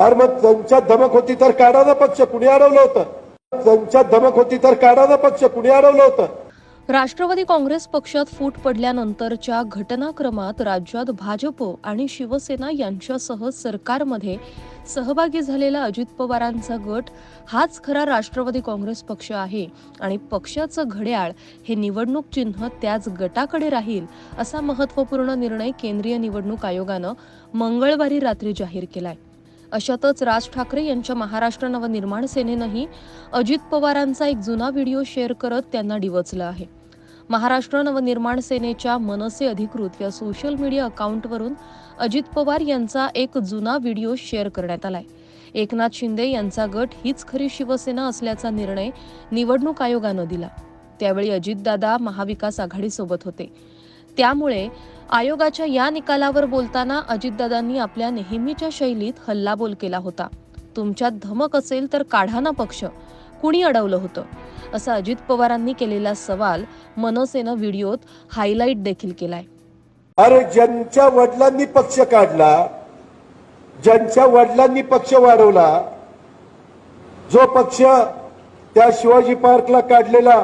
अरे मग त्यांच्यात धमक होती तर काढा ना पक्ष. कुणी अडवलं होतं? त्यांच्यात धमक होती तर काढा ना पक्ष. कुणी अडवलं होतं? राष्ट्रवादी काँग्रेस पक्षात फूट पडल्यानंतरच्या घटनाक्रमात राज्यात भाजप आणि शिवसेना यांच्यासह सरकारमध्ये सहभागी झालेला अजित पवारांचा गट हाच खरा राष्ट्रवादी काँग्रेस पक्ष आहे आणि पक्षाचं घड्याळ हे निवडणूक चिन्ह त्याच गटाकडे राहील असा महत्त्वपूर्ण निर्णय केंद्रीय निवडणूक आयोगानं मंगळवारी रात्री जाहीर केलाय. अशातच राज ठाकरे यांच्या महाराष्ट्र नवनिर्माण सेनेनंही अजित पवारांचा एक जुना व्हिडिओ शेअर करत त्यांना डिवचलं आहे. महाराष्ट्र नवनिर्माण सेनेच्या मनसे अधिकृत या सोशल मीडिया अकाउंटवरून अजित पवार यांचा एक जुना व्हिडिओ शेअर करण्यात आलाय. एकनाथ शिंदे यांचा गट हीच खरी शिवसेना असल्याचा निर्णय निवडणूक आयोगानं दिला. त्यावेळी अजितदादा महाविकास आघाडीसोबत होते. त्यामुळे आयोगाच्या या निकालावर बोलताना अजितदादांनी आपल्या नेहमीच्या शैलीत हल्लाबोल केला होता. तुमच्यात धमक असेल तर काढा ना पक्ष. कुणी अडवलं होतं? असा अजित पवारांनी केलेला सवाल मनसेनं व्हिडिओत हायलाईट देखील केलाय. अरे ज्यांच्या वडिलांनी पक्ष काढला ज्यांच्या वडिलांनी पक्ष वाढवला जो पक्ष त्या शिवाजी पार्कला काढलेला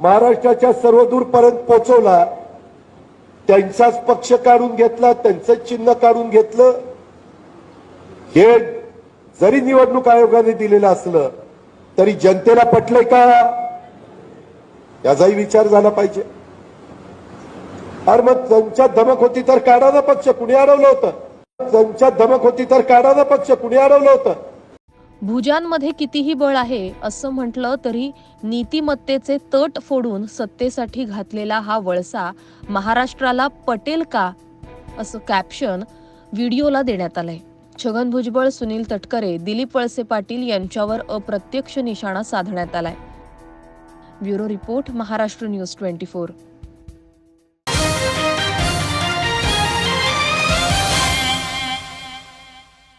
महाराष्ट्राच्या सर्वदूर पर्यंत पोहोचवला त्यांचाच पक्ष काढून घेतला त्यांचंच चिन्ह काढून घेतलं. हे जरी निवडणूक आयोगाने दिलेलं असलं तरी जनतेला पटलंय का? याचाही विचार झाला पाहिजे. अरे मग त्यांच्यात धमक होती तर काढा ना पक्ष कुणी अडवलं होतं? त्यांच्यात धमक होती तर काढा ना पक्ष कुणी अडवलं होतं? भुजांमध्ये कितीही बळ आहे असं म्हटलं तरी नीतिमत्तेचे तट फोडून सत्तेसाठी घातलेला हा वळसा महाराष्ट्राला पटेल का असं कॅप्शन व्हिडिओला देण्यात आलंय. छगन भुजबळ सुनील तटकरे दिलीप वळसे पाटील यांच्यावर अप्रत्यक्ष निशाणा साधण्यात आलाय. Bureau report Maharashtra news twenty four.